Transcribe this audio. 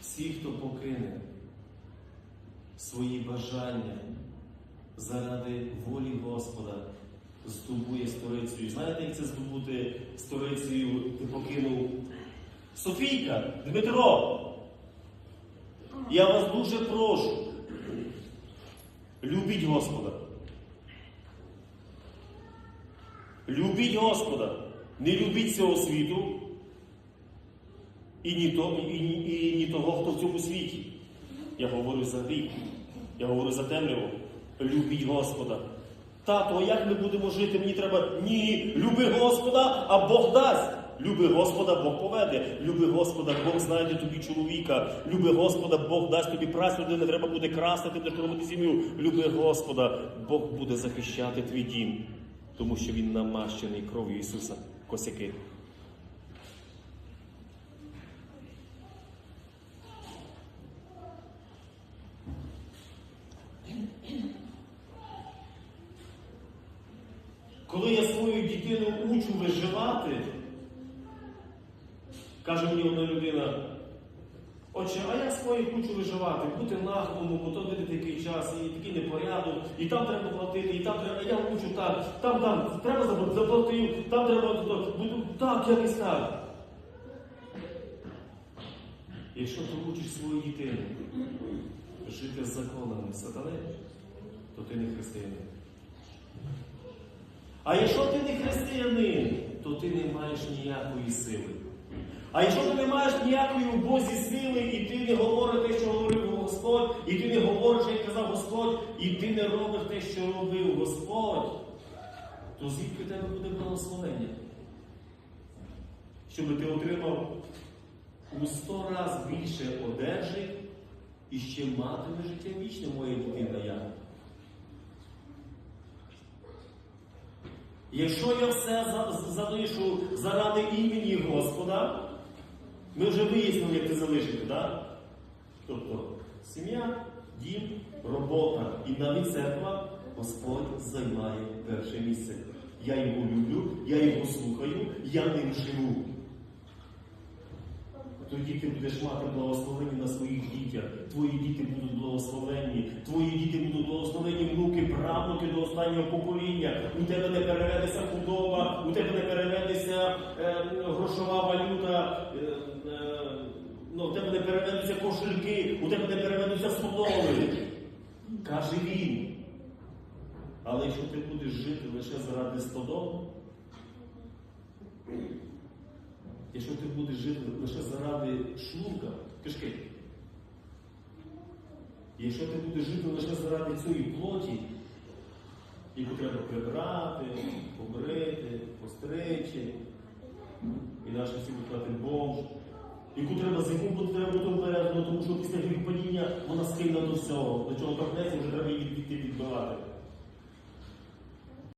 Всі, хто покине свої бажання заради волі Господа, здобує сторицею. Знаєте, як це здобути сторицею? Ти покинув Софійка, Дмитро. Я вас дуже прошу. Любіть Господа. Любіть Господа. Не любіть цього світу і ні, то, і, ні- і ні того, хто в цьому світі. Я говорю за гріх. Я говорю за темряву. Любіть Господа. Тато, як ми будемо жити? Мені треба. Ні, люби Господа, а Бог дасть. Люби Господа, Бог поведе. Люби Господа, Бог знайде тобі чоловіка. Люби Господа, Бог дасть тобі працю, де не треба буде красти, ти будеш кормити сім'ю. Люби Господа, Бог буде захищати твій дім, тому що Він намащений кров'ю Ісуса косяки. Коли я свою дитину учу виживати, каже мені одна людина, отче, а я своїх учу виживати, бути нахлому, бо то такий час, і такий непорядок, і там треба платити, і там треба, я учу так, там, там, треба запла- заплатив, там треба так, якось так. Якщо ти учиш свою дитину жити з законами сатани, то ти не християнин. А якщо ти не християнин, то ти не маєш ніякої сили. А якщо ти не маєш ніякої у Бозі сили, ти не як казав Господь, і ти не робиш те, що робив Господь, то звідки в тебе буде благословення? Щоб ти отримав у сто раз більше одежі і ще матиме життя вічне, моя дитина я. Якщо я все залишу заради імені Господа, ми вже вияснили, як це залишити, так? Тобто сім'я, дім, робота і навіть церква, Господь займає перше місце. Я його люблю, я його слухаю, я ним живу. Тоді ти будеш мати благословення на своїх дітях. Твої діти будуть благословенні, твої діти будуть благословенні внуки, правнуки до останнього покоління. У тебе не переведеться худоба, у тебе не переведеться е, грошова валюта, е, ну, у тебе не переведуться кошельки, у тебе не переведуться столови. Каже він. Але якщо ти будеш жити лише заради стодом, якщо ти будеш жити лише заради шлунка, кишки, якщо ти будеш жити лише заради цієї плоті, яку треба прибрати, побрити, постричі, інакше всі казати бомж, яку треба з треба бути обережно, тому що після падіння вона схильна до всього. До чого торкнеться, вже треба її відбивати.